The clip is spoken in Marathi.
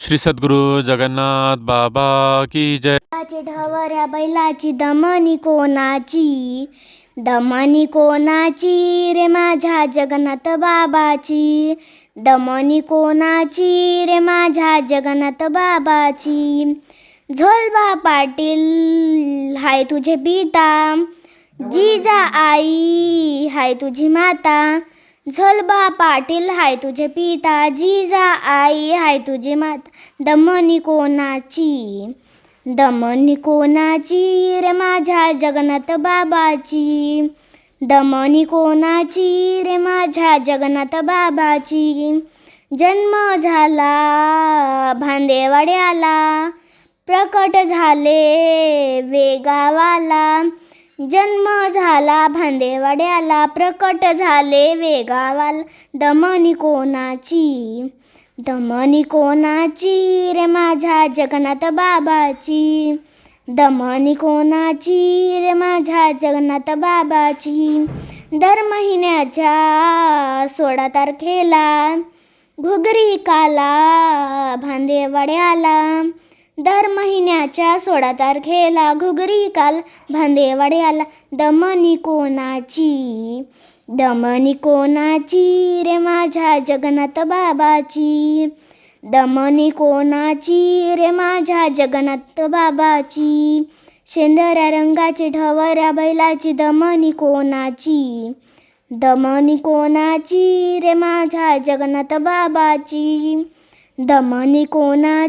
श्री सद्गुरु जगन्नाथ बाबा की जय। ढवऱ्या बैलाची दमनी कोणाची? दमनी कोणाची रे माझ्या जगन्नाथ बाबाची? दमनी कोणाची रे माझ्या जगन्नाथ बाबाची? झोलबा पाटील हाय तुझे पिता. जिजा आई हाय तुझी माता. झलबा पाटील हाय तुझे पिता जिजा आई हाय तुझी माता दमनी कोणाची? दमनी कोणाची रे माझ्या जगन्नाथ बाबाची? दमनी कोणाची रे माझ्या जगन्नाथ बाबाची? जन्म झाला भांदेवाड्याला प्रकट झाले वेगावाला. जन्म झाला भांदेवाड्याला प्रकट झाले वेगावाल. दमनी कोणाची? दमनी कोणाची रे माझ्या जगन्नाथ बाबाची? दमनी कोणाची रे माझ्या जगन्नाथ बाबाची? दर महिन्याच्या सोळा तारखेला घुगरी काला भांदेवाड्याला दर महिन्याच्या सोळा तारखेला घुगरी काल भांदेवाड्याला. दमनी कोणाची? दमनी कोणाची? रे माझ्या जगन्नाथ बाबाची. दमनी कोणाची? रे माझ्या जगन्नाथ बाबाची. शेंदऱ्या रंगाची ढवऱ्या बैलाची दमनी कोणाची? दमनी कोणाची? रे माझ्या जगन्नाथ बाबाची. दमनी कोणाची?